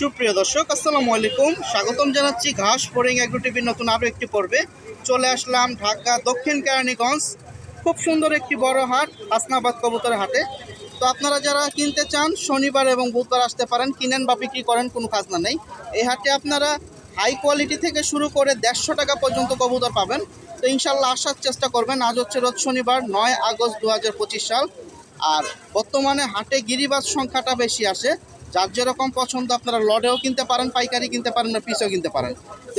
সুপ্রিয় দর্শক, আসসালামু আলাইকুম। স্বাগতম জানাচ্ছি ঘাস ফোরিং এগ্রো টিভির নতুন আরও একটি পর্বে। চলে আসলাম ঢাকা দক্ষিণ কেরানীগঞ্জ, খুব সুন্দর একটি বড় হাট, হাসনাবাদ কবুতরের হাটে। তো আপনারা যারা কিনতে চান, শনিবার এবং বুধবার আসতে পারেন, কিনেন বা বিক্রি করেন, কোনো খাজনা নেই। এই হাটে আপনারা হাই কোয়ালিটি থেকে শুরু করে দেড়শো টাকা পর্যন্ত কবুতর পাবেন। তো ইনশাল্লাহ আসার চেষ্টা করবেন। আজ হচ্ছে রোজ শনিবার, নয় আগস্ট দু হাজার পঁচিশ সাল। আর বর্তমানে হাটে গিরিবাজ সংখ্যাটা বেশি আসে। যার যেরকম পছন্দ আপনারা লডেও কিনতে পারেন, পাইকারি কিনতে পারেন, না পিসেও কিনতে পারেন।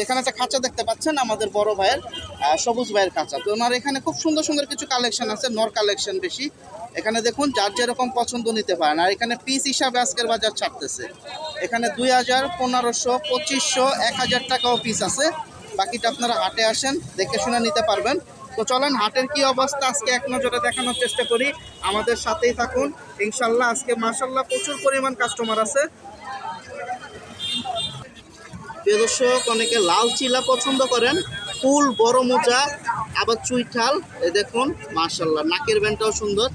এখানে একটা খাঁচা দেখতে পাচ্ছেন, আমাদের বড় ভাইয়ের সবুজ ভাইয়ের খাঁচা। তো ওনার এখানে খুব সুন্দর সুন্দর কিছু কালেকশন আছে, নর কালেকশন বেশি। এখানে দেখুন, যার যেরকম পছন্দ নিতে পারেন। আর এখানে পিস হিসাবে আজকের বাজার ছাড়তেছে। এখানে দুই হাজার পনেরোশো, পঁচিশশো, এক হাজার টাকাও পিস আছে। বাকিটা আপনারা হাটে আসেন, দেখে শুনে নিতে পারবেন। তো চলেন, হাটের কি অবস্থা? আজকে এক নজরে দেখানোর চেষ্টা করি। আমাদের সাথেই থাকুন। ইনশাল্লাহ আজকে মাসাল্লাহ প্রচুর পরিমাণ কাস্টমার আছে। প্রিয় দর্শক, অনেকে লাল চিলা পছন্দ করেন। ফুল, বড় মোজা, আবার চুইঠাল এই দেখুন মার্শাল্লাহ নাকের ব্যান্ডটাও সুন্দর।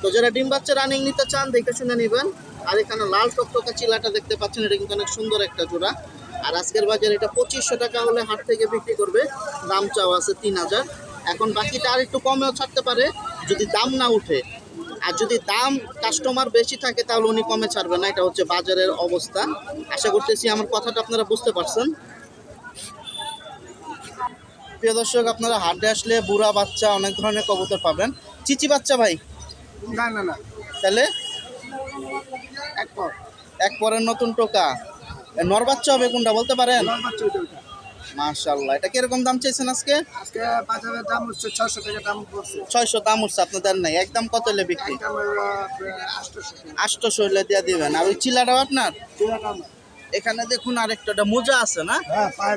তো যারা ডিম বাচ্চা রানিং নিতে চান, দেখে শুনে নেবেন। আর এখানে লাল টকটকা চিলাটা দেখতে পাচ্ছেন, এটা কিন্তু অনেক সুন্দর একটা জোড়া। আর আজকের বাজারে এটা পঁচিশশো টাকা হলে হাট থেকে বিক্রি করবে। দাম চাওয়া আছে তিন হাজার। এখন বাকিটা আর একটু কমেও ছাড়তে পারে যদি দাম না উঠে। আর যদি দাম কাস্টমার বেশি থাকে তাহলে উনি কমে ছাড়বে না এটা হচ্ছে বাজারের অবস্থা। আশা করতেছি আমার কথাটা আপনারা বুঝতে পারছেন। প্রিয় দর্শক আপনারা হাটে আসলে বুড়া বাচ্চা অনেক ধরনের কবুতর পাবেন। চিচি বাচ্চা ভাই? না না না। তাহলে? এক পর। এক পরের নতুন টোকা। নর বাচ্চা হবে কোনটা বলতে পারেন? মাশাল্লাহ এটা কীরকম দাম চাইছেন আজকে? আজকে বাজারের দাম হচ্ছে ছশো টাকা দাম পড়ছে। ছয়শো দাম উঠছে আপনাদের নাই। একদম কত হলে বিক্রি? একদম হলো আটশোশো টাকা। আটশোশো হলে দিয়ে দিবেন। আর ওই চিলাটাও আপনার? এখানে দেখুন আরেকটা মোজা আছে না? হ্যাঁ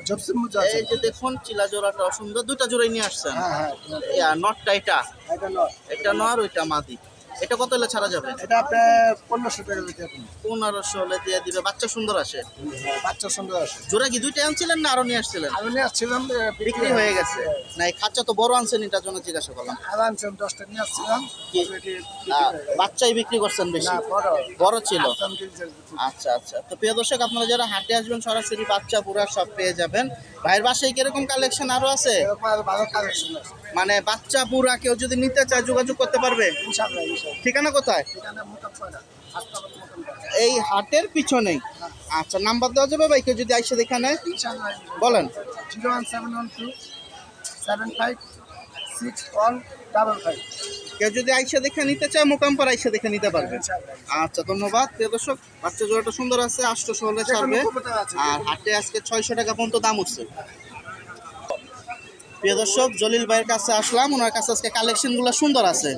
এই যে দেখুন চিলা জোড়াটা সুন্দর দুইটা জোড়াই নিয়ে আসছেন। হ্যাঁ হ্যাঁ নটটা এটা? এটা এটা নর ওইটা মাদি। এটা কত হলে ছাড়া যাবে? এটা পনেরোশো টাকা দিতে পনেরোশো হলে দিয়ে দিবে। বাচ্চা সুন্দর আসে? বাচ্চা সুন্দর আছে জোড়া কি দুইটা আনছিলেন না আরও নিয়ে আসছিলেন? আমি নিয়ে আসছিলাম বিক্রি হয়ে গেছে। না এই খাচ্চা তো বড় আনছেন এটার জন্য জিজ্ঞাসা করলাম। আর আনছিলাম দশটা নিয়ে আসছিলাম। হয়ে। বাচ্চাই বিক্রি করছেন বেশি? বড়। ছিল। আচ্ছা আচ্ছা। তো প্রিয় দর্শক আপনারা যারা হাটে আসবেন সরাসরি বাচ্চা পুরা সব পেয়ে যাবেন। ভাইয়ের বাসায় কীরকম কালেকশন আরও আছে? ভালো কালেকশন আছে। মানে বাচ্চা পুরা কেউ যদি নিতে চায় যোগাযোগ করতে পারবে? ঠিকানা কোথায়। এই হাটের পিছনেই আচ্ছা নাম্বার দেওয়া যাবে ভাই কেউ যদি আইসে দেখানে বলেন। Zero one seven one two seven five six one double five. কেউ যদি আইসে দেখে নিতে চায় মোকাম্পার আইসে দেখে নিতে পারবে। আচ্ছা ধন্যবাদ। প্রিয় দর্শক বাচ্চা জোড়াটা সুন্দর আছে আটশোশো হলে ছাড়বে। আর হাটে আজকে ছয়শো টাকা পর্যন্ত দাম উঠছে। প্রিয় দর্শক, জলিল ভাইয়ের কাছে আসলাম। ওনার কাছে আজকে কালেকশনগুলো সুন্দর আছে।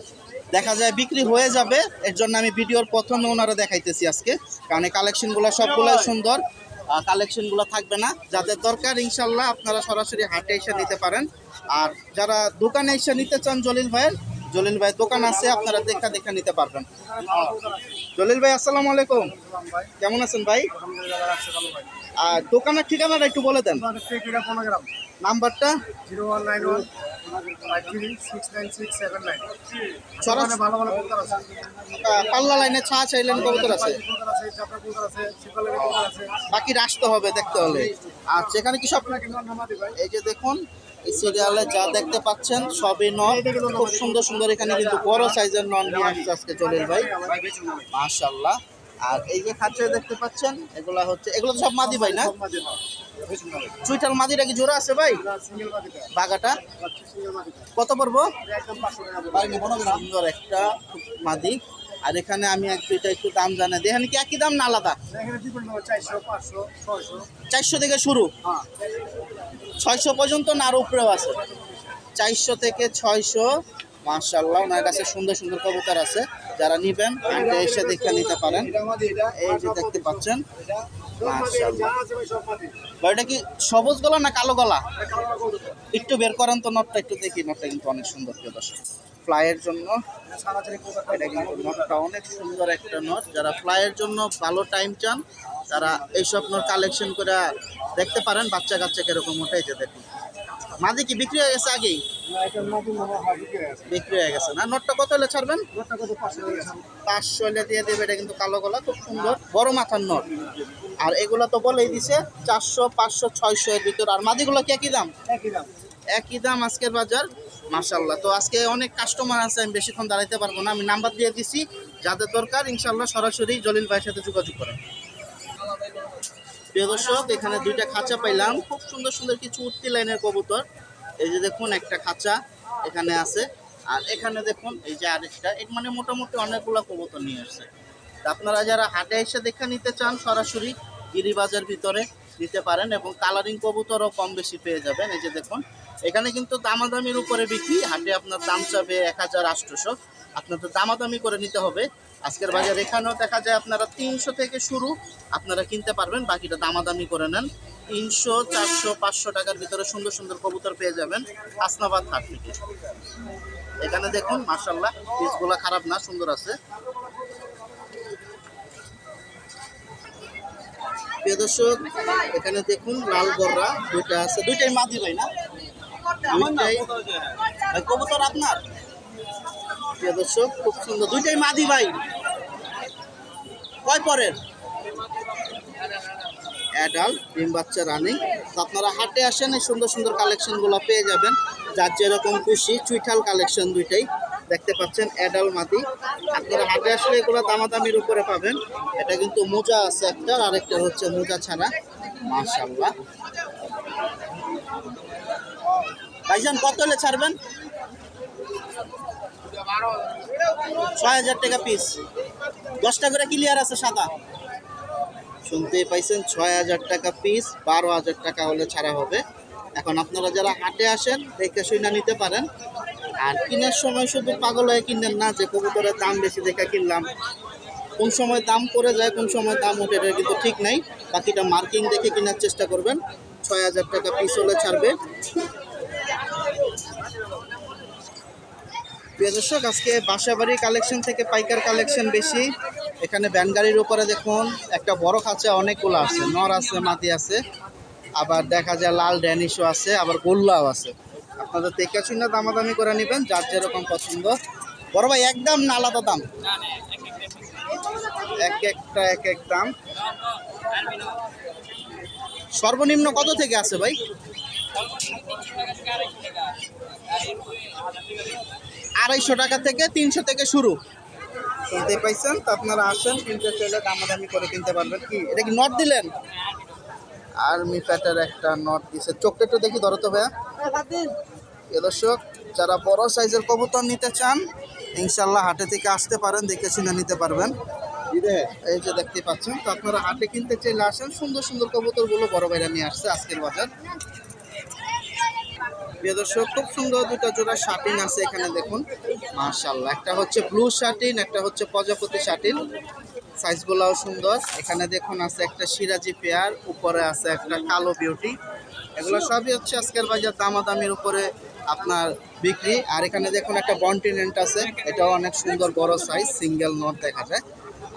দেখা যায় বিক্রি হয়ে যাবে। এর জন্য আমি ভিডিওর প্রথমে ওনারা দেখাইতেছি আজকে। কারণ এই কালেকশনগুলো সবগুলোই সুন্দর। কালেকশনগুলো থাকবে না। যাদের দরকার, ইনশাল্লাহ আপনারা সরাসরি হাটে এসে নিতে পারেন। আর যারা দোকানে এসে নিতে চান জলিল ভাইয়ের জলিল ভাইয়ের দোকান আছে, আপনারা দেখা দেখা নিতে পারবেন। জলিল ভাই, আসসালামু আলাইকুম। কেমন আছেন ভাই। আর দোকানের ঠিকানাটা একটু বলে দেন। নাম্বারটা? জিরো ওয়ান নাইন ওয়ান আছে। পাল্লা লাইনে ছা চাইলেন কবুতর বাকি আসতে হবে দেখতে হলে। আর এখানে কি সব এই যে দেখুন এই সিরিয়ালে যা দেখতে পাচ্ছেন সবই নন। খুব সুন্দর সুন্দর এখানে কিন্তু বড় সাইজের নন নিয়ে আসছে আজকে জলিল ভাই। মাশাল্লাহ আর এই যে খাচ্ছে দেখতে পাচ্ছেন, এগুলা হচ্ছে এগুলো সব মাদি ভাই না? চুইটাল মাদিটা কি জোড়া আছে ভাই? বাগাটা কত পড়ব? একটা মাদি। আর এখানে আমি এক দুইটা একটু দাম জানা দিই। এখানে কি একই দাম না আলাদা? চারশো থেকে শুরু। ছয়শো পর্যন্ত না উপরেও আছে। চারশো থেকে ছয়শো মার্শাল্লাহ ওনার কাছে সুন্দর সুন্দর কবুতর আছে। যারা নিবেন এসে দেখে নিতে পারেন। এই যে দেখতে পাচ্ছেন এটা কি সবুজ গলা না কালো গলা? একটু বের করেন তো নটটা, একটু দেখি। নটটা কিন্তু অনেক সুন্দর, প্রিয় দর্শক। ফ্লাইয়ের জন্য এটা কিন্তু নটটা অনেক সুন্দর একটা নট। যারা ফ্লাইয়ের জন্য ভালো টাইম চান, তারা এইসব নট কালেকশন করে দেখতে পারেন। বাচ্চা কাচ্চা কীরকম ওটাই যে দেখুন। মাদি কি বিক্রি হয়ে গেছে আগেই? বিক্রি হয়ে গেছে। না? নটটা কত হলে ছাড়বেন? পাঁচশো পাঁচশো হলে দিয়ে দেবে এটা কিন্তু কালো গলা খুব সুন্দর বড় মাথার নট। আর এগুলো তো বলেই দিছে চারশো পাঁচশো ছয়শো এর ভিতর। আর মাদিগুলো কি একই দাম? একই দাম। একই দাম আজকের বাজার? মার্শাল্লাহ তো আজকে অনেক কাস্টমার আছে আমি বেশিক্ষণ দাঁড়াইতে পারব না। আমি নাম্বার দিয়ে দিছি যাদের দরকার ইনশাল্লাহ সরাসরি জলিল ভাইয়ের সাথে যোগাযোগ করেন। প্রিয় দর্শক, এখানে দুইটা খাঁচা পাইলাম। খুব সুন্দর সুন্দর কিছু উঠতি লাইনের কবুতর। এই যে দেখুন, একটা খাঁচা এখানে আছে। আর এখানে দেখুন, এই যে আরেকটা, এর মানে মোটামুটি অনেকগুলো কবুতর নিয়ে আসছে। তা আপনারা যারা হাটে এসে দেখে নিতে চান, সরাসরি গিরিবাজার ভিতরে নিতে পারেন এবং কালারিং কবুতরও কম বেশি পেয়ে যাবেন। এই যে দেখুন, এখানে কিন্তু দামাদামির উপরে বিক্রি। হাটে আপনার দাম চাবে এক হাজার আটশোশো আপনাদের দামাদামি করে নিতে হবে। আজকের বাজার এখানেও দেখা যায় আপনারা তিনশো থেকে শুরু আপনারা কিনতে পারবেন, বাকিটা দামাদামি করে নেন। তিনশো, চারশো, পাঁচশো টাকার ভিতরে সুন্দর সুন্দর কবুতর পেয়ে যাবেন হাসনাবাদ হাট থেকে। এখানে দেখুন মার্শাল্লাহ পিসগুলো খারাপ না, সুন্দর আছে। দর্শক, এখানে দেখুন, লাল গররা দুইটা আছে। দুইটাই মাদি ভাই না? দুইটাই কবুতর আপনার? প্রিয় দর্শক, খুব সুন্দর। দুইটাই মাদি ভাই। কয় পরের? অ্যাডাল ডিম বাচ্চা রানিং আপনারা হাটে আসেন, এই সুন্দর সুন্দর কালেকশনগুলো পেয়ে যাবেন। যার যেরকম খুশি, চুইঠাল কালেকশন দুইটাই দেখতে পাচ্ছেন অ্যাডাল মাদি। আপনারা হাটে আসলে এগুলো দামাদামির উপরে পাবেন। এটা কিন্তু মোজা আছে একটা, আর একটা হচ্ছে মোজা ছাড়া। মাশাল্লাহ ভাইজান, কত হলে ছাড়বেন? ছয় হাজার টাকা পিস দশটা করে ক্লিয়ার আছে সাদা। শুনতেই পাইছেন, ছয় হাজার টাকা পিস বারো হাজার টাকা হলে ছাড়া হবে। এখন আপনারা যারা হাটে আসেন, দেখে শুনে নিতে পারেন। আর কেনার সময় শুধু পাগল হয়ে কিনেন না, যে কবুতরের দাম বেশি দেখে কিনলাম। কোন সময় দাম পড়ে যায়, কোন সময় দাম ওঠে, এটা কিন্তু ঠিক নাই। বাকিটা মার্কিং দেখে কেনার চেষ্টা করবেন। ছয় হাজার টাকা পিস হলে ছাড়বে। প্রিয় দর্শক, আজকে বাসাবাড়ি কালেকশন থেকে পাইকার কালেকশন বেশি। এখানে ভ্যান গাড়ির উপরে দেখুন, একটা বড় খাঁচা অনেকগুলো আছে, নর আছে, মাটি আছে। আবার দেখা যায় লাল ড্যানিশও আছে, আবার গোল্লাও আছে। আপনাদের দেখে শুনে দামাদামি করে নেবেন, যার যেরকম পছন্দ। বড় ভাই একদম না আলাদা দাম? এক একটা, এক এক দাম। সর্বনিম্ন কত থেকে আছে ভাই? আড়াইশো টাকা থেকে তিনশো থেকে শুরু। শুনতে পাইছেন তো আপনারা আসেন কিনতে চাইলে দামাদামি করে কিনতে পারবেন। কি এটা কি নট দিলেন? আর্মি প্যাটের একটা নট দিছে। চোখটা একটু দেখি ধরো তো ভাইয়া। এ দর্শক যারা বড় সাইজের কবুতর নিতে চান ইনশাল্লাহ হাটে থেকে আসতে পারেন দেখে শুনে নিতে পারবেন। এই যে দেখতে পাচ্ছেন তো আপনারা হাটে কিনতে চাইলে আসেন সুন্দর সুন্দর কবুতরগুলো বড় বাইরে নিয়ে আসছে আজকের বাজার। প্রিয় দর্শক, খুব সুন্দর দুটা জোড়া শার্টিন আছে এখানে দেখুন। মার্শাল্লাহ একটা হচ্ছে ব্লু শার্টিন একটা হচ্ছে প্রজাপতি শার্টিন সাইজগুলোও সুন্দর। এখানে দেখুন আছে একটা সিরাজি পেয়ার উপরে আছে একটা কালো বিউটি এগুলো সবই হচ্ছে আজকের বাজার দামাদামির উপরে আপনার বিক্রি। আর এখানে দেখুন একটা কন্টিনেন্ট আছে, এটাও অনেক সুন্দর বড় সাইজ সিঙ্গেল নট দেখা যায়।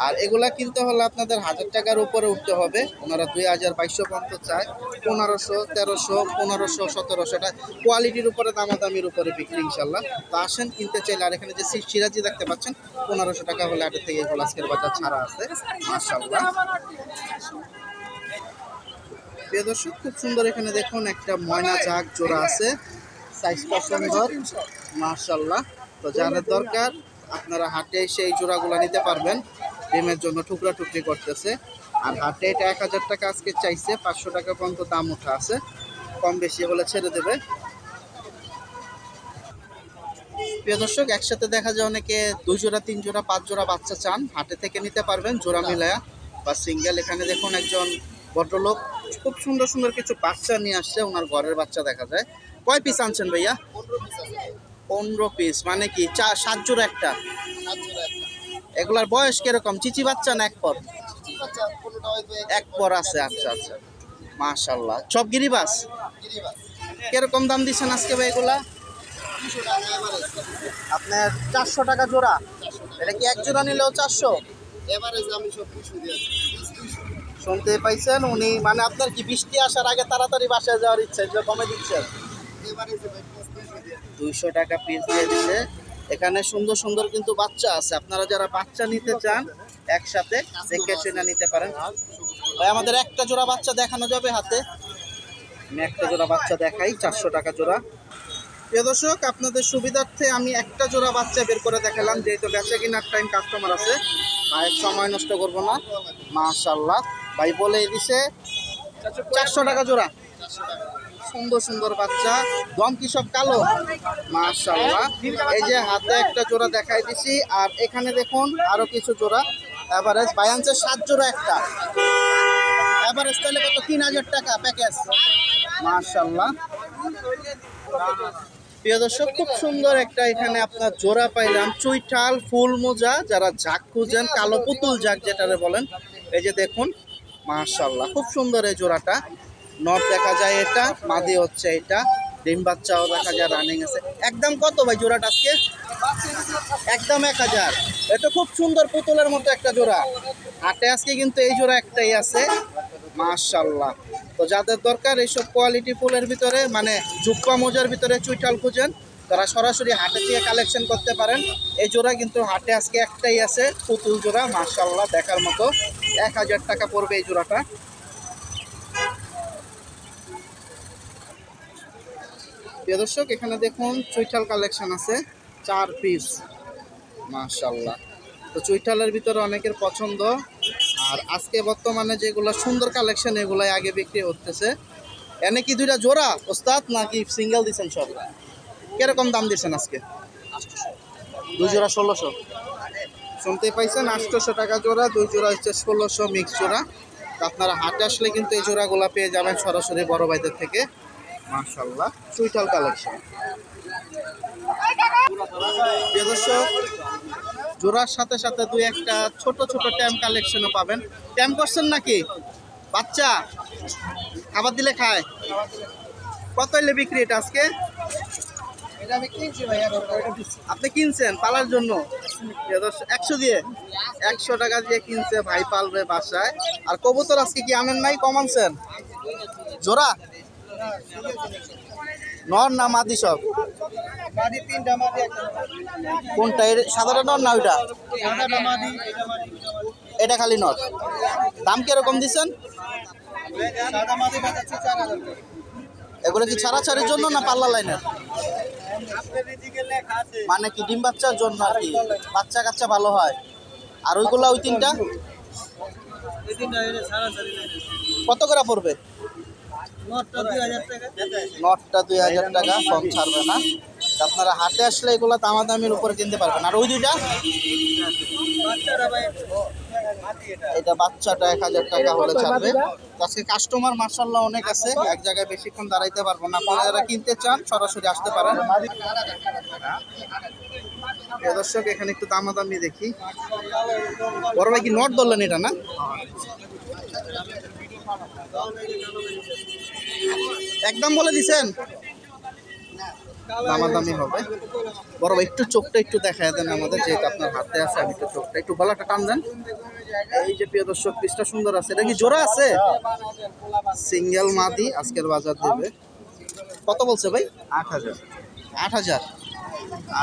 আর এগুলা কিনতে হলে আপনাদের হাজার টাকার উপরে উঠতে হবে। ওনারা দুই হাজার বাইশশো পর্যন্ত চায়, পনেরোশো, তেরোশো, পনেরোশো, সতেরোশো এটা কোয়ালিটির উপরে, দামাদামির উপরে বিক্রি ইনশাল্লাহ। তো আসেন, কিনতে চাইলে, আর এখানে যে সিরাজি দেখতে পাচ্ছেন, পনেরোশো টাকা হলে আটের থেকে এগুলো আজকের বাজার ছাড়া আছে। মার্শাল্লাহ প্রিয় দর্শক, খুব সুন্দর এখানে দেখুন, একটা ময়না জাগ জোড়া আছে। সাইজটা সুন্দর মার্শাল্লাহ তো যাদের দরকার, আপনারা হাটে সেই জোড়াগুলো নিতে পারবেন। ডিমের জন্য টুকরা টুকরি করতেছে। আর হাটে এটা এক হাজার টাকা আজকে চাইছে পাঁচশো টাকা পর্যন্ত দাম ওঠা আছে। কম বেশি হলে ছেড়ে দেবে। প্রিয় দর্শক একসাথে দেখা যায় অনেকে দুই জোড়া তিন জোড়া পাঁচ জোড়া বাচ্চা চান। হাটে থেকে নিতে পারবেন জোড়া মিলায়া বা সিঙ্গেল। এখানে দেখুন একজন ভদ্রলোক খুব সুন্দর সুন্দর কিছু বাচ্চা নিয়ে আসছে। ওনার ঘরের বাচ্চা দেখা যায়। কয় পিস আনছেন ভাইয়া? পনেরো পিস মানে কি চা সাত জোড়া একটা। এগুলার বয়স কীরকম? চিচি বাচ্চা না এক পর? এক পর আছে আচ্ছা আচ্ছা। মাশাল্লাহ সব গিরিবাস? কীরকম দাম দিচ্ছেন আজকে ভাই এগুলা? আপনার চারশো টাকা জোড়া? এটা কি এক জোড়া নিলেও চারশো? শুনতে পাইছেন উনি মানে আপনার কি বৃষ্টি আসার আগে তাড়াতাড়ি বাসায় যাওয়ার ইচ্ছা যে কমে দিচ্ছেন দুইশো টাকা পিস দিয়ে দিচ্ছে এখানে সুন্দর সুন্দর কিন্তু বাচ্চা আছে। আপনারা যারা বাচ্চা নিতে চান, একসাথে দেখে শুনে নিতে পারেন। ভাই, আমাদের একটা জোড়া বাচ্চা দেখানো যাবে হাতে। আমি একটা জোড়া বাচ্চা দেখাই, চারশো টাকা জোড়া। প্রিয় দর্শক, আপনাদের সুবিধার্থে আমি একটা জোড়া বাচ্চা বের করে দেখালাম, যেহেতু বেচা কেনার টাইম কাস্টমার আছে। ভাইয়ের সময় নষ্ট করব না। মাশাল্লাহ ভাই বলে দিছে, চারশো টাকা জোড়া। সুন্দর সুন্দর বাচ্চা। দম কি সব কালো? মাশাল্লাহ এই যে হাতে একটা জোড়া দেখাই দিছি। আর এখানে দেখুন আরও কিছু জোড়া। এভারেজ আনছে সাত জোড়া একটা। এভারেজ তাহলে কত? তিন হাজার টাকা প্যাকেজ মাশাল্লাহ প্রিয় দর্শক, খুব সুন্দর একটা এখানে আপনার জোড়া পাইলাম। চুইঠাল, ফুল মোজা, যারা ঝাক খুঁজেন, কালো পুতুল ঝাক যেটারে বলেন, এই যে দেখুন মাশাল্লাহ খুব সুন্দর এই জোড়াটা। নট দেখা যায় এটা, মাদি হচ্ছে এটা, ডিম বাচ্চাও দেখা যায় রানিং আছে। একদম কত ভাই জোড়াটা আজকে? একদম এক হাজার। এটা খুব সুন্দর পুতুলের মতো একটা জোড়া। হাটে আজকে কিন্তু এই জোড়া একটাই আছে মাশাল্লাহ তো যাদের দরকার এইসব কোয়ালিটি ফুলের ভিতরে মানে জুপ্পা মোজার ভিতরে চুইটাল খুঁজেন, তারা সরাসরি হাটে থেকে কালেকশন করতে পারেন। এই জোড়া কিন্তু হাটে আজকে একটাই আছে, পুতুল জোড়া মাশাল্লাহ দেখার মতো। এক হাজার টাকা পড়বে এই জোড়াটা। প্রিয় দর্শক এখানে দেখুন চুইঠাল কালেকশন আছে চার পিস মাশাল্লাহ তো চুইঠালের ভিতরে অনেকের পছন্দ। আর আজকে বর্তমানে যেগুলো সুন্দর কালেকশন এগুলাই আগে বিক্রি হতেছে এনে কি দুইটা জোড়া ওস্তাদ নাকি সিঙ্গেল দিচ্ছেন সব? কীরকম দাম দিচ্ছেন আজকে? দুই জোড়া ষোলোশো। শুনতে পাইছেন আটশোশো টাকা জোড়া দুই জোড়া হচ্ছে ষোলোশো মিক্স জোড়া। তো আপনারা হাটে আসলে কিন্তু এই জোড়াগুলো পেয়ে যাবেন সরাসরি বড় ভাইদের থেকে। মার্শাল্লাহ চুইটাল কালেকশন। প্রিয় দর্শক জোড়ার সাথে সাথে দুই একটা ছোট ছোট ট্যাম কালেকশনও পাবেন। ট্যাম করছেন নাকি? বাচ্চা খাবার দিলে খায়। কত এলে বিক্রি এটা আজকে? আপনি কিনছেন পালার জন্য? একশো দিয়ে? একশো টাকা দিয়ে কিনছে ভাই পালবে বাসায়। আর কবুতর আজকে কি আনেন নাই? কমানছেন জোড়া? নর না মাদি সব? কোনটা? এর সাধারণ নর না ওইটা? এটা খালি নর। দাম কীরকম দিচ্ছেন। এগুলো কি ছাড়াছাড়ির জন্য না পাল্লা লাইনের। মানে কি ডিম বাচ্চার জন্য আর কি? বাচ্চা কাচ্চা ভালো হয়। আর ওইগুলা ওই তিনটা। কত করে পড়বে? নটটা দুই হাজার টাকা। কম ছাড়বে না। আপনারা হাটে আসলে এগুলো দামাদামির উপরে কিনতে পারবেন। আর ওই দুইটা? এটা। বাচ্চাটা এক হাজার টাকা হলে ছাড়বে। আজকে কাস্টমার মার্শাল্লাহ অনেক আছে। এক জায়গায় বেশিক্ষণ দাঁড়াইতে পারব না। আপনারা যারা কিনতে চান সরাসরি আসতে পারেন। দর্শক এখানে একটু দামাদামি দেখি। বড় ভাই কি নট ধরলেন এটা না? একদম বলে দিছেন? দামাদামি হবে। বড় ভাই একটু চোখটা একটু দেখায় দেন আমাদের যেহেতু আপনার হাতে আছে আমি একটু চোখটা একটু গলাটা টান দেন। এই যে প্রিয় দর্শক পিসটা সুন্দর আছে। এটা কি জোড়া আছে? সিঙ্গেল মাদি আজকের বাজার দেবে। কত বলছে ভাই? আট হাজার। আট হাজার।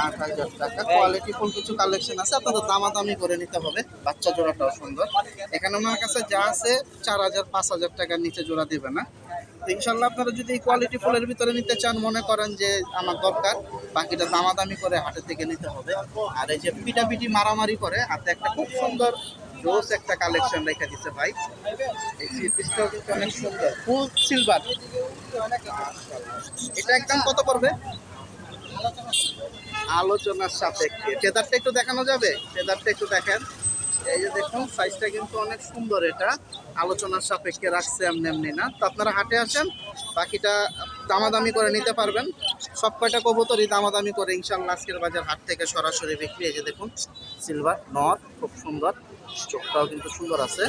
আট হাজার টাকা। কোয়ালিটি ফুল কিছু কালেকশন আছে, আপনাদের দামাদামি করে নিতে হবে। বাচ্চা জোড়াটাও সুন্দর। এখানে আমার কাছে যা আছে, চার হাজার, পাঁচ হাজার টাকার নিচে জোড়া দেবে না। ইনশাল্লাহ আপনারা যদি এই কোয়ালিটি ফুলের ভিতরে নিতে চান, মনে করেন যে আমার দরকার, বাকিটা দামাদামি করে হাটে থেকে নিতে হবে। আর এই যে পিটাপিটি মারামারি করে, হাতে একটা খুব সুন্দর জোস একটা কালেকশন রেখে দিচ্ছে ভাই। এই অনেক সুন্দর। ফুল সিলভার এটা একদম কত পড়বে? আলোচনার সাপেক্ষে। ফেদারটা একটু দেখানো যাবে? ফেদারটা একটু দেখেন। এই যে দেখুন সাইজটা কিন্তু অনেক সুন্দর এটা। আলোচনার সাপেক্ষে রাখছে এমনি এমনি না। তো আপনারা হাটে আসেন, বাকিটা দামাদামি করে নিতে পারবেন। সব কয়টা কবুতরই দামাদামি করে ইনশাল্লাহ আজকের বাজার হাট থেকে সরাসরি বিক্রি। এই যে দেখুন সিলভার নর, খুব সুন্দর। চোখটাও কিন্তু সুন্দর আছে।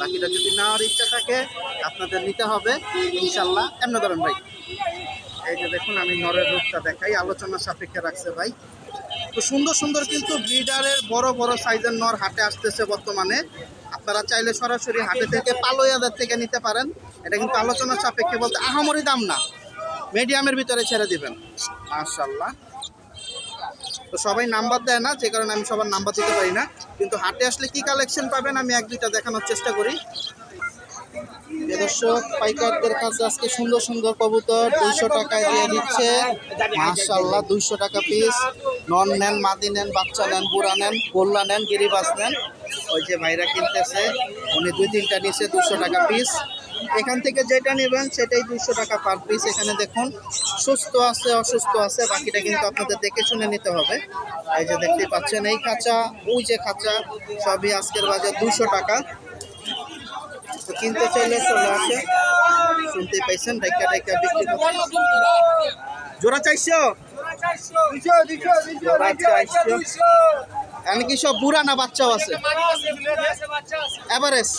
বাকিটা যদি নেওয়ার ইচ্ছা থাকে, আপনাদের নিতে হবে। ইনশাল্লাহ এমনি ধরেন ভাই। এই যে দেখুন, আমি নরের রূপটা দেখাই আলোচনার সাপেক্ষে রাখছে ভাই। তো সুন্দর সুন্দর কিন্তু ব্রিডারের বড় বড় সাইজের নর হাটে আসতেছে বর্তমানে। আপনারা চাইলে সরাসরি হাটে থেকে পালোয়াদের থেকে নিতে পারেন। এটা কিন্তু আলোচনার সাপেক্ষে বলতে আহামরি দাম না। মিডিয়ামের ভিতরে ছেড়ে দিবেন। মাশাল্লাহ তো সবাই নাম্বার দেয় না, যে কারণে আমি সবার নাম্বার দিতে পারি না। কিন্তু হাটে আসলে কি কালেকশন পাবেন, আমি এক দুইটা দেখানোর চেষ্টা করি। দর্শক, পাইকারদের কাছে আজকে সুন্দর সুন্দর কবুতর দুইশো টাকায় দিয়ে দিচ্ছে। মাশাল্লাহ দুইশো টাকা পিস নন নেন, মাদি নেন, বাচ্চা নেন, বুড়া নেন, গোল্লা নেন গিরিবাস নেন। ওই যে ভাইরা কিনতেছে, উনি দুই তিনটা নিচে দুশো টাকা পিস এখান থেকে যেটা নেবেন, সেটাই দুইশো টাকা পার পিস এখানে দেখুন, সুস্থ আছে, অসুস্থ আছে, বাকিটা কিন্তু আপনাদের দেখে শুনে নিতে হবে। এই যে দেখতে পাচ্ছেন, এই খাঁচা, ওই যে খাঁচা, সবই আজকের বাজার দুশো টাকা। কিনতে চাইলে চলে আসে। শুনতে পাইছেন ডাইকা ডাইকা বিক্রি জোড়া চাইছো জোড়া কি সব বুড়া না বাচ্চাও আছে? এভারেজ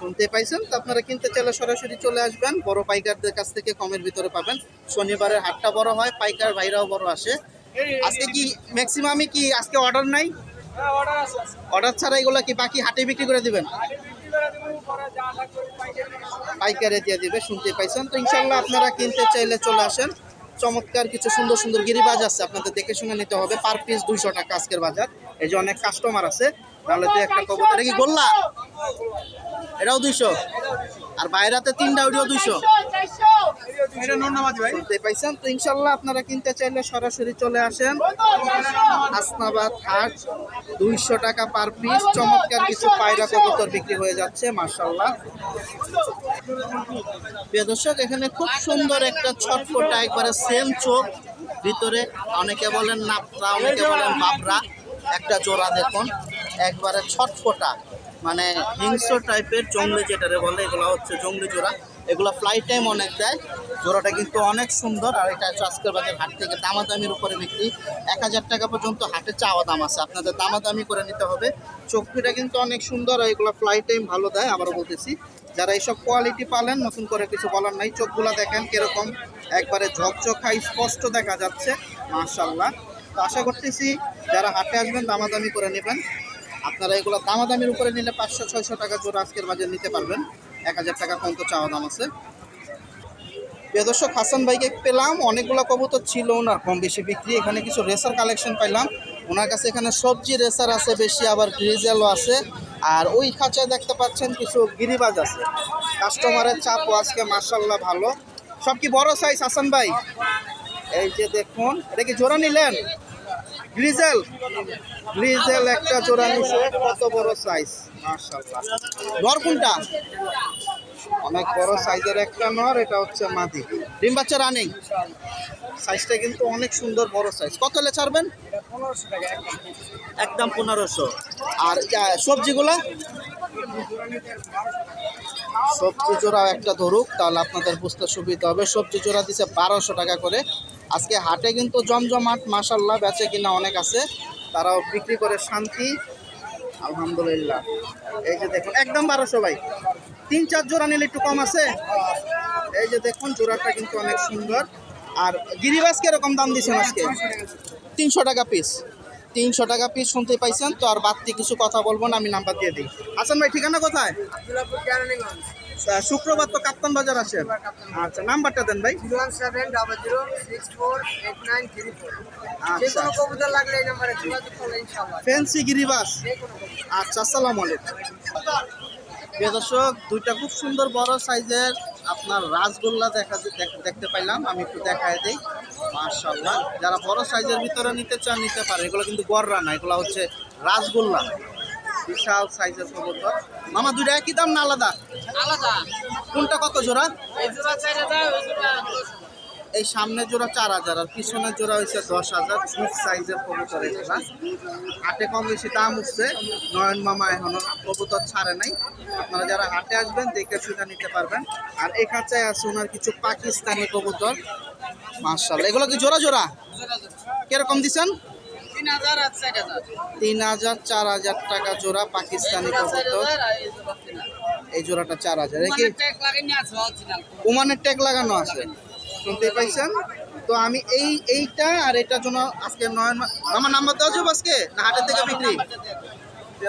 শুনতে পাইছেন তো আপনারা কিনতে চাইলে সরাসরি চলে আসবেন। বড় পাইকারদের কাছ থেকে কমের ভিতরে পাবেন। শনিবারের হাটটা বড় হয়, পাইকার ভাইরাও বড় আসে। আজকে কি ম্যাক্সিমামই কি আজকে অর্ডার নাই? অর্ডার ছাড়া এগুলো কি বাকি হাটে বিক্রি করে দিবেন? পাইকারে দিয়ে দিবে শুনতে পাইছেন। তো ইনশাল্লাহ আপনারা কিনতে চাইলে চলে আসেন। চমৎকার কিছু সুন্দর সুন্দর গিরিবাজ আছে আপনাদের দেখে শুনে নিতে হবে। পার পিস দুইশো টাকা আজকের বাজার। এই যে অনেক কাস্টমার আছে তাহলে তো একটা কবুতর। কি গোল্লা? এটাও দুইশো। আর বাইরাতে তিনটা ওটিও দুইশো। পাইছেন? তো ইনশাল্লাহ আপনারা কিনতে চাইলে সরাসরি চলে আসেন। হাসনাবাদ হাট দুইশো টাকা পার পিস চমৎকার কিছু পায়রা কবুতর বিক্রি হয়ে যাচ্ছে মার্শাল্লাহ প্রিয় দর্শক এখানে খুব সুন্দর একটা ছটফটা একবারে সেম চোখ। ভিতরে অনেকে বলেন নাপরা অনেকে বলেন বাবরা একটা জোড়া দেখুন একবারে ছটফটা মানে হিংস্র টাইপের জঙ্গলি যেটারে বলে, এগুলো হচ্ছে জঙ্গলি জোড়া। এগুলো ফ্লাইট টাইম অনেক দেয়। জোড়াটা কিন্তু অনেক সুন্দর, আর এটা হচ্ছে আজকের বাজার হাট থেকে দামাদামির উপরে বিক্রি। এক হাজার টাকা পর্যন্ত হাটে চাওয়া দাম আছে, আপনাদের দামাদামি করে নিতে হবে। চোখটিটা কিন্তু অনেক সুন্দর, আর এগুলো ফ্লাইট টাইম ভালো দেয়, আবারও বলতেছি। যারা এইসব কোয়ালিটি পালেন, নতুন করে কিছু বলার নাই। চোখগুলো দেখেন কীরকম, একবারে ঝকঝকা, স্পষ্ট দেখা যাচ্ছে মাশাল্লাহ তো আশা করতেছি, যারা হাটে আসবেন, দামাদামি করে নেবেন। আপনারা এগুলো দামাদামির উপরে নিলে পাঁচশো, ছয়শো টাকা জোড়া আজকের বাজার নিতে পারবেন। এক হাজার টাকা পর্যন্ত চাওয়া দাম আছে। প্রিয় দর্শক, হাসান ভাইকে পেলাম। অনেকগুলো কবুতর ছিল ওনার কম বেশি বিক্রি। এখানে কিছু রেসার কালেকশন পাইলাম। ওনার কাছে এখানে সবজি রেসার আছে, বেশি আবার গ্রিজেলও আছে। আর ওই খাঁচায় দেখতে পাচ্ছেন কিছু গিরিবাজ আছে। কাস্টমারের চাপও আজকে মার্শাল্লাহ ভালো। সব কি বড় সাইজ হাসান ভাই? এই যে দেখুন, এটা কি জোড়া নিলেন? গ্রিজেল? গ্রিজেল একটা জোড়া নিছে, কত বড় সাইজ মার্শাল্লাহ নর কোনটা? অনেক বড় সাইজের একটা নর, এটা হচ্ছে মাদি। ডিম বাচ্চা রানিং সাইজটা কিন্তু অনেক সুন্দর, বড় সাইজ কত হলে ছাড়বেন? একদম পনেরোশো। আর সবজিগুলো? সবজি জোড়া একটা ধরুক, তাহলে আপনাদের বুঝতে সুবিধা হবে। সবজি জোড়া দিছে বারোশো টাকা করে। আজকে হাটে কিন্তু জমজমাট মাসাল্লাহ বেচে কিনা অনেক আছে। তারাও বিক্রি করে শান্তি। আলহামদুলিল্লাহ। এই যে দেখুন, একদম বারোশো ভাই। তিন, চার জোড়া নিলে একটু কম আছে? এই যে দেখুন, জোড়াটা কিন্তু অনেক সুন্দর। আর গিরিবাস কীরকম দাম দিচ্ছেন আজকে? তিনশো টাকা পিস তিনশো টাকা পিস শুনতে পাইছেন? তো আর বাড়তি কিছু কথা বলব না, আমি নাম্বার দিয়ে দিই। হাসান ভাই, ঠিকানা কোথায়? শুক্রবার তো কাপ্তান বাজার আসেন আচ্ছা নাম্বারটা দেন ভাই। Zero one seven double zero six four eight nine three four. যে আচ্ছা। কোনো কবুতর লাগলে এই নাম্বারে যোগাযোগ করলে ফ্যান্সি গিরিবাস। যে। আচ্ছা আসসালামু আলাইকুম। প্রিয় দর্শক দুইটা খুব সুন্দর বড় সাইজের আপনার রাসগোল্লা দেখা দেখ- দেখতে পাইলাম। আমি একটু দেখায় দিই। মার্শাল্লাহ যারা বড় সাইজের ভিতরে নিতে চান নিতে পারে এগুলো কিন্তু গররা না এগুলো হচ্ছে রাসগোল্লা। বিশাল সাইজের কবুতর মামা দুইটা একই দাম না আলাদা? আলাদা। কোনটা কত জোড়া? এই জোড়া হাজার জোড়া জোড়া চার হাজার আর পিছনের জোড়া হয়েছে দশ হাজার বিগ সাইজের কবুতর এগুলা হাটে কম বেশি দাম উঠছে নয়ন মামা এখনও কবুতর ছাড়ে নাই। আপনারা যারা হাটে আসবেন দেখে সুবিধা নিতে পারবেন। আর খাঁচায় আছে ওনার কিছু পাকিস্তানি কবুতর। মার্শাল এগুলো কি জোড়া জোড়া। কীরকম দিচ্ছেন? তিন হাজার চার হাজার। টাকা জোড়া পাকিস্তানি কবুতর। এই জোড়াটা চার হাজার। কি? ওমানের ট্যাগ লাগানো আছে? শুনতে পাইছেন? তো আমি এই এইটা আর এটার জন্য আজকে নয়ন মা- আমার নাম্বার দেওয়া যাবে আজকে না হাটের থেকে বিক্রি?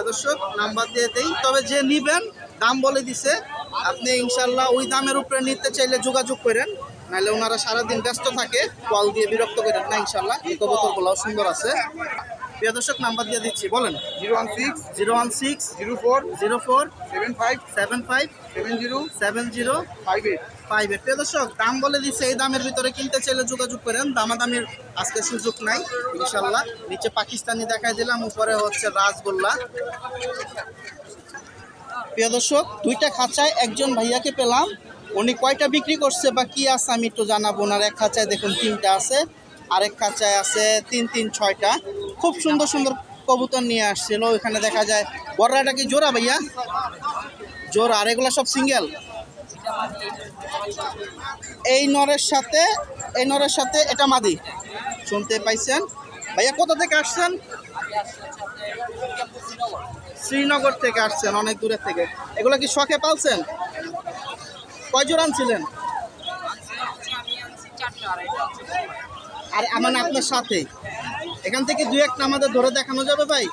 দর্শক নাম্বার দিয়ে দেই। তবে যে নিবেন দাম বলে দিছে। আপনি ইনশাল্লাহ ওই দামের উপরে নিতে চাইলে যোগাযোগ করেন। নাহলে ওনারা সারাদিন ব্যস্ত থাকে, কল দিয়ে বিরক্ত করেন না ইনশাল্লাহ, এই কবুতরগুলোও সুন্দর আছে। প্রিয় দর্শক, নাম্বার দিয়ে দিচ্ছি, বলেন। Zero one six, zero one six, zero four zero four, seven five seven five seven zero seven zero, five eight. Five eight প্রিয় দর্শক, দাম বলে দিচ্ছে এই দামের ভিতরে কিনতে চাইলে যোগাযোগ করেন। দামাদামির আজকে সুযোগ নাই, ইনশাল্লাহ। নিচে পাকিস্তানি দেখাই দিলাম, উপরে হচ্ছে রাজগোল্লা প্রিয় দর্শক, দুইটা খাঁচায় একজন ভাইয়াকে পেলাম। উনি কয়টা বিক্রি করছে বা কি আছে আমি একটু জানাব। ওনার এক খাঁচায় দেখুন তিনটা আছে, আরেক খাঁচায় আছে তিন তিন, ছয়টা। খুব সুন্দর সুন্দর কবুতর নিয়ে আসছিল। এখানে দেখা যায়, বড়রাটা কি জোড়া ভাইয়া? জোড়া, আর এগুলো সব সিঙ্গেল? এই নরের সাথে, এই নরের সাথে এটা মাদি। শুনতে পাইছেন? ভাইয়া, কোথা থেকে আসছেন? শ্রীনগর থেকে আসছেন, অনেক দূরের থেকে। এগুলো কি শখে পালছেন? কয় জোড় আনছিলেন? আর আমার আপনার সাথে? এখান থেকে দু একটা আমাদের ধরে দেখানো যাবে ভাই।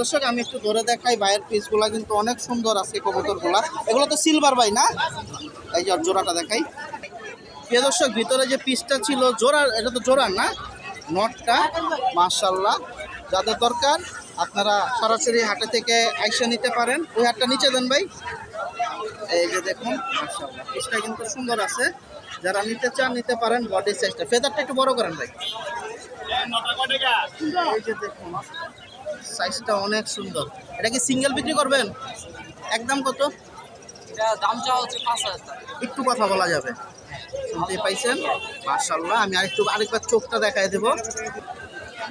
দর্শক, আমি একটু ধরে দেখাই, ভাইয়ের পিসগুলো কিন্তু অনেক সুন্দর আছে কবুতরগুলা। এগুলো তো সিলভার ভাই না? এই যে জোড়াটা দেখাই। দর্শক, ভিতরে যে পিসটা ছিল জোড়ার এটা তো জোড়ার না? নটটা মার্শাল্লাহ যাদের দরকার, আপনারা সরাসরি হাটে থেকে আইসা নিতে পারেন। ওই হাটটা নিচে দেন ভাই। এই যে দেখুন মার্শাল্লাহ পিসটা কিন্তু সুন্দর আছে। যারা নিতে চান নিতে পারেন বডি সাইজটা ফেদারটা একটু বড় করেন ভাই। এই যে দেখুন সাইজটা অনেক সুন্দর। এটা কি সিঙ্গেল বিক্রি করবেন? একদম কত? এটা দাম চাওয়া হচ্ছে পাঁচ হাজার একটু কথা বলা যাবে। শুনতে পাইছেন? মার্শাল্লাহ আমি আরেকটু আরেকবার চোখটা দেখাই দেব।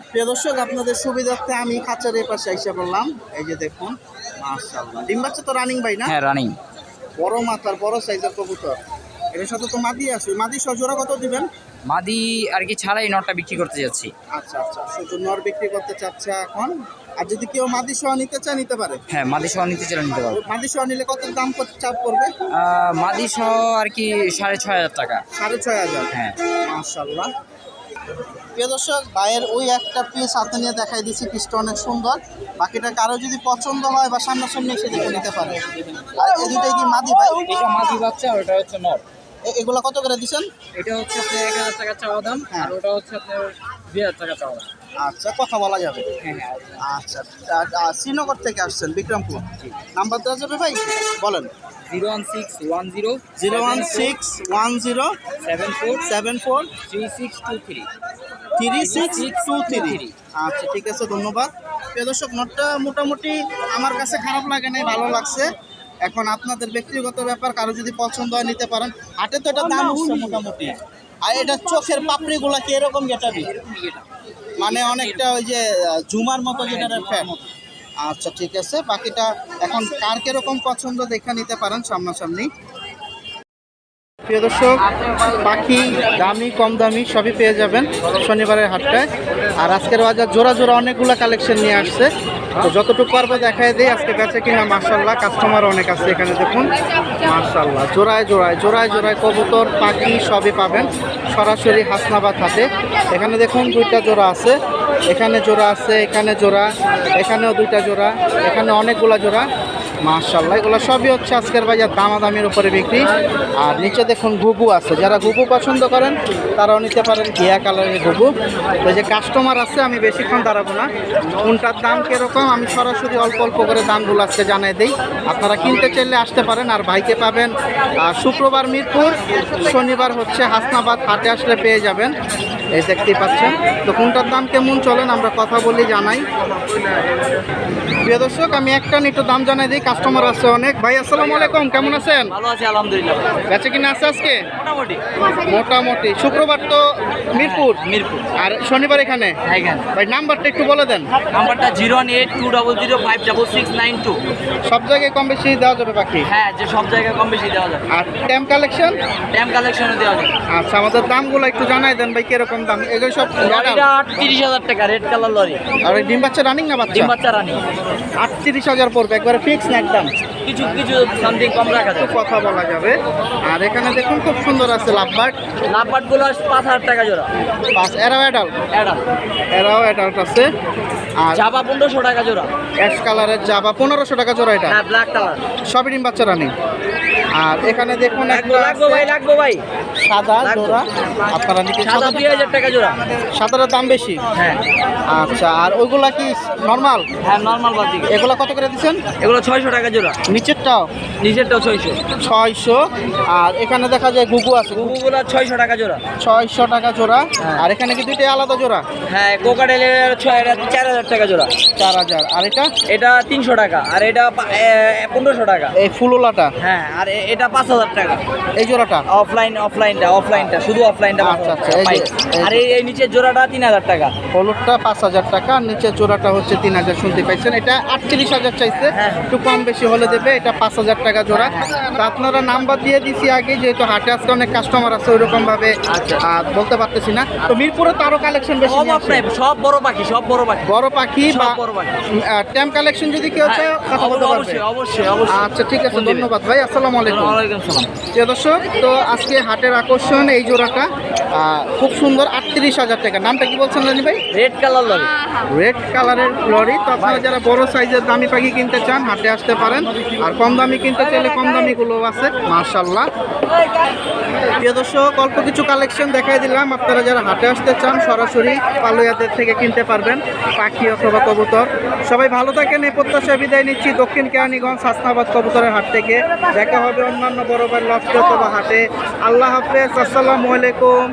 প্রিয় দর্শক আপনাদের সুবিধার্থে আমি খাঁচার এ পাশে এসে বললাম এই যে দেখুন মার্শাল্লাহ ডিম বাচ্চা তো রানিং ভাই না? হ্যাঁ রানিং বড় মাথার বড় সাইজের কবুতর। এর সাথে তো মাদি আছে। মাদি সজোড়া কত দিবেন? মাদি আর কি ছাড়াই নটটা বিক্রি করতে যাচ্ছি। আচ্ছা আচ্ছা। শুধু নর বিক্রি করতে চাচ্ছে এখন। আর যদি কেউ মাদি সহ নিতে চায় নিতে পারে। হ্যাঁ মাদি সহ নিতে চাইলে নিতে পারব। মাদি সহ নিলে কত দাম কত চাপ করবে আহ, মাদি সহ আর কি সাড়ে ছয় হাজার টাকা। সাড়ে ছয় হাজার। হ্যাঁ। মাশাল্লাহ প্রিয় দর্শক ভাইয়ের ওই একটা পিস হাতে নিয়ে দেখাই দিচ্ছি পিসটা অনেক সুন্দর। বাকিটা কারও যদি পছন্দ হয় বা সামনাসামনি এসে দেখে নিতে পারে। আর এই দুটাই কি মাদি ভাই? এটা মাদি বাচ্চা ওটা হচ্ছে এ- এগুলো কত করে দিচ্ছেন? এটা হচ্ছে আপনার এক হাজার টাকা চাওয়া দাম হ্যাঁ। আর ওটা হচ্ছে আপনার দুই হাজার টাকা চাওয়া দাম। আচ্ছা কথা বলা যাবে। হ্যাঁ হ্যাঁ আচ্ছা। আর শ্রীনগর থেকে আসছেন বিক্রমপুর। নাম্বার দেওয়া যাবে ভাই? বলেন। Zero one six one zero zero one six one zero seven four seven four three six two three. Three six two three আচ্ছা ঠিক আছে, ধন্যবাদ। প্রিয় নোটটা মোটামুটি আমার কাছে খারাপ লাগে নাই, ভালো লাগছে। এখন আপনাদের ব্যক্তিগত ব্যাপার, কারও যদি পছন্দ হয় নিতে পারেন। হাটে তো এটা দাম উঠছে মোটামুটি আর এটা চোখের পাপড়িগুলা কি এরকম গেটাবি মানে অনেকটা ওই যে, ঝুমার মতো যেটা ফ্যান। আচ্ছা ঠিক আছে, বাকিটা এখন কার কীরকম পছন্দ দেখে নিতে পারেন সামনাসামনি। প্রিয় দর্শক, পাখি, দামি, কম দামি, সবই পেয়ে যাবেন শনিবারের হাটটায়। আর আজকের বাজার জোড়া জোড়া অনেকগুলো কালেকশন নিয়ে আসছে। তো যতটুকু পারব দেখায় দিই, আজকে বেচে কিনা মার্শাল্লাহ কাস্টমার অনেক আছে এখানে দেখুন। মার্শাল্লাহ জোড়ায় জোড়ায় জোড়ায় জোড়ায় কবুতর, পাখি সবই পাবেন। সরাসরি হাসনাবাদ হাতে এখানে দেখুন দুইটা জোড়া আছে। এখানে জোড়া আছে, এখানে জোড়া, এখানেও দুইটা জোড়া, এখানে অনেকগুলা জোড়া। মার্শাল্লাহ এগুলো সবই হচ্ছে আজকের বাজার দামাদামির উপরে বিক্রি। আর নিচে দেখুন ঘুঘু আছে। যারা ঘুঘু পছন্দ করেন তারাও নিতে পারেন ঘিয়া কালারের ঘুঘু। তো যে কাস্টমার আছে আমি বেশিক্ষণ দাঁড়াবো না। কোনটার দাম কীরকম আমি সরাসরি অল্প অল্প করে দামগুলো আজকে জানাই দিই। আপনারা কিনতে চাইলে আসতে পারেন আর ভাইকে পাবেন। আহ, শুক্রবার মিরপুর শনিবার হচ্ছে হাসনাবাদ হাটে আসলে পেয়ে যাবেন। এই দেখতেই পাচ্ছেন। তো কোনটার দাম কেমন চলেন আমরা কথা বলি জানাই। প্রিয় দর্শক আমি একটা একটু দাম জানাই দিই কাস্টমার আছে অনেক। ভাই আসসালামু আলাইকুম কেমন আছেন? ভালো আছে আলহামদুলিল্লাহ। বেচে কিনা আছে আজকে? মোটামুটি। মোটামুটি। শুক্রবার তো মিরপুর? মিরপুর। আর শনিবার এখানে? এখানে। ভাই নাম্বারটা একটু বলে দেন। নাম্বারটা zero eight two double zero five double six nine two. সব জায়গায় কম বেশি দেওয়া যাবে বাকি? হ্যাঁ যে সব জায়গায় কম বেশি দেওয়া যায় আর ট্যাম কালেকশন? ট্যাম কালেকশনে দেওয়া যায় আচ্ছা আমাদের দামগুলো একটু জানাই দেন ভাই কীরকম দাম? এগুলো সব তিরিশ হাজার টাকা রেড কালার লরি। আর ডিম বাচ্চা রানিং না বাচ্চা? ডিম বাচ্চা রানি আটত্রিশ হাজার পড়বে একবারে ফিক্স না একদম। কিছু কিছু সামথিং কম রাখা যাবে। কথা বলা যাবে। আর এখানে দেখুন খুব সুন্দর আছে লাভবার্ড লাভবাটগুলো পাঁচ হাজার টাকা জোড়া। পাঁচ এরাও অ্যাডাল্ট অ্যাডাল্ট এরাও অ্যাডাল্ট আছে। আর জাবা পনেরোশো টাকা জোড়া। অ্যাশ কালারের জাবা পনেরোশো টাকা জোড়া এটা। ব্ল্যাক কালার সবই ডিম বাচ্চারা রানিং আর এখানে দেখুন লাগবো লাগবো ভাই লাগবো ভাই। সাদা জোড়া। আপনারা নিতে সাদা দুই হাজার টাকা জোড়া। সাদাটার দাম বেশি? হ্যাঁ। আচ্ছা আর ওইগুলা কি নর্মাল হ্যাঁ নর্মাল বাজি এগুলা কত করে দিচ্ছেন? এগুলো ছয়শো টাকা জোড়া। নিচেরটাও? নিচেরটাও ছয়শো। ছয়শো। আর এখানে দেখা যায় গুগু আছে। গুগুগুলো ছয়শো টাকা জোড়া। ছয়শো টাকা জোড়া। হ্যাঁ। আর এখানে কি দুইটাই আলাদা জোড়া? হ্যাঁ কোকাটেলের ছয় চার হাজার টাকা জোড়া। চার হাজার। আর এটা? এটা তিনশো টাকা। আর এটা পনেরোশো টাকা। এই ফুলোলাটা হ্যাঁ আর এটা পাঁচ হাজার টাকা। এই জোড়াটা? অফলাইন অফলাইনটা অফলাইনটা শুধু অফলাইনটা আচ্ছা, আচ্ছা, আর এই এই নিচের জোড়াটা তিন হাজার টাকা। হলুদটা পাঁচ হাজার টাকা আর নিচের জোড়াটা হচ্ছে তিন হাজার শুনতে পাইছেন? এটা আটত্রিশ হাজার চাইছে। হ্যাঁ। একটু কম বেশি হলে দেবে এটা পাঁচ হাজার টাকা জোড়া। তা আপনারা নাম্বার দিয়ে দিছি আগে যেহেতু হাটে আজকে অনেক কাস্টমার আছে ওইরকম ভাবে আচ্ছা। বলতে পারতেছি না। তো মিরপুরে তো আরও কালেকশন বেশি সব বড় পাখি সব বড় পাখি। বড় পাখি বা কালেকশন যদি কেউ চায় হ্যাঁ, কথা বলতে পারবে। অবশ্যই অবশ্যই অবশ্যই। আচ্ছা ঠিক আছে ধন্যবাদ ভাই আসসালামু আলাইকুম। প্রিয় দর্শক তো আজকে হাটের আকর্ষণ এই জোড়াটা খুব সুন্দর আটত্রিশ হাজার টাকা। নামটা কি বলছেন রানি ভাই? রেড কালার লরি রেড কালারের লরি তো আপনারা যারা বড় সাইজের দামি পাখি কিনতে চান হাটে আসতে পারেন। আর কম দামি কিনতে চাইলে কম দামিগুলো আছে মার্শাল্লাহ প্রিয় দর্শক অল্প কিছু কালেকশন দেখাই দিলাম। আপনারা যারা হাটে আসতে চান সরাসরি পালুয়াদের থেকে কিনতে পারবেন পাখি অথবা কবুতর। সবাই ভালো থাকেন এই প্রত্যাশা বিদায় নিচ্ছি। দক্ষিণ কেরানীগঞ্জ হাসনাবাদ কবুতরের হাট থেকে। দেখা হবে অন্যান্য বড় বড় লফটে অথবা হাটে আল্লাহ হাফেজ আসসালামু আলাইকুম।